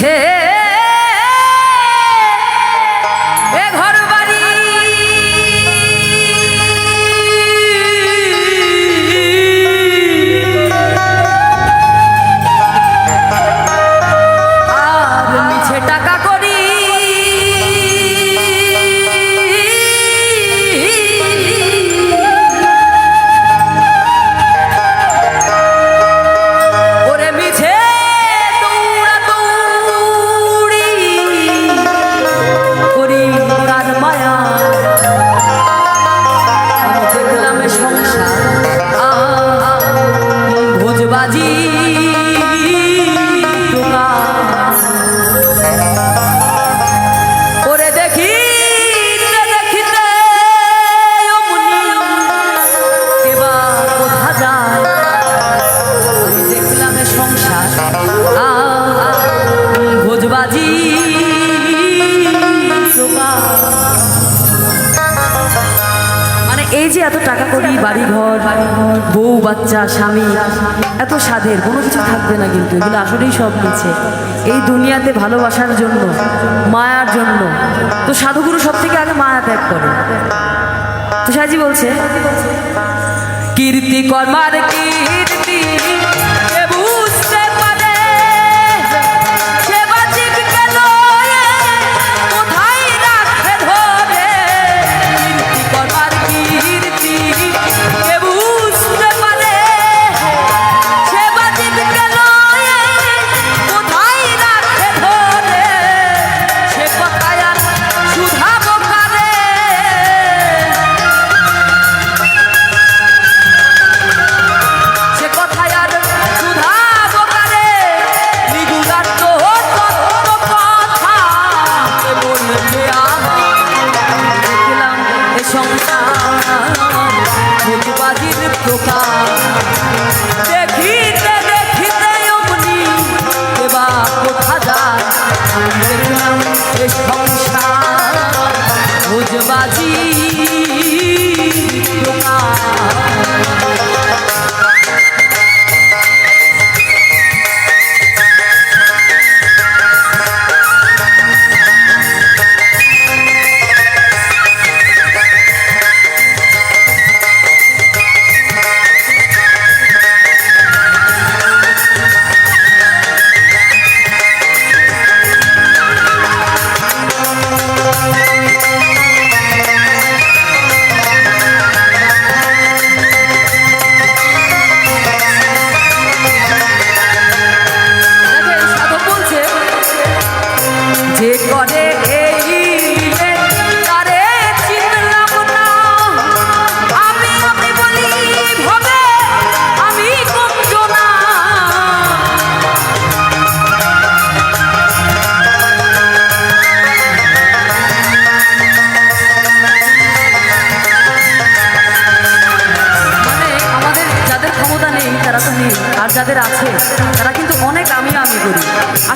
dice বাড়ি ঘর বউ, বাচ্চা, স্বামী, এত স্বাদের, কোনো কিছু থাকবে না কিন্তু, এগুলো আসলেই সব কিছু এই দুনিয়াতে ভালোবাসার জন্য, মায়ার জন্য, তো সাধুগুরু সব থেকে আগে মায়া ত্যাগ করে। তো সাজি বলছে, কীর্তি কর্মার কী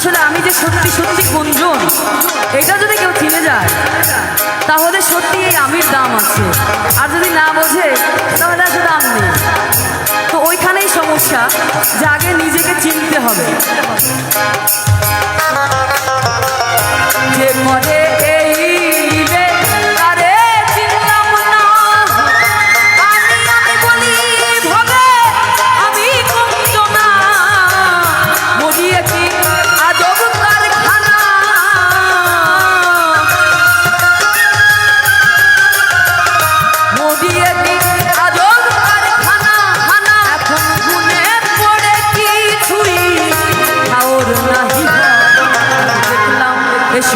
আসলে আমি যে সত্যি সত্যি গুঞ্জন, এটা যদি কেউ চিনে যায়, তাহলে সত্যি এই আমির দাম আছে। আর যদি না বোঝে, তাহলে আসলে দাম নেই। তো ওইখানেই সমস্যা যে আগে নিজেকে চিনতে হবে।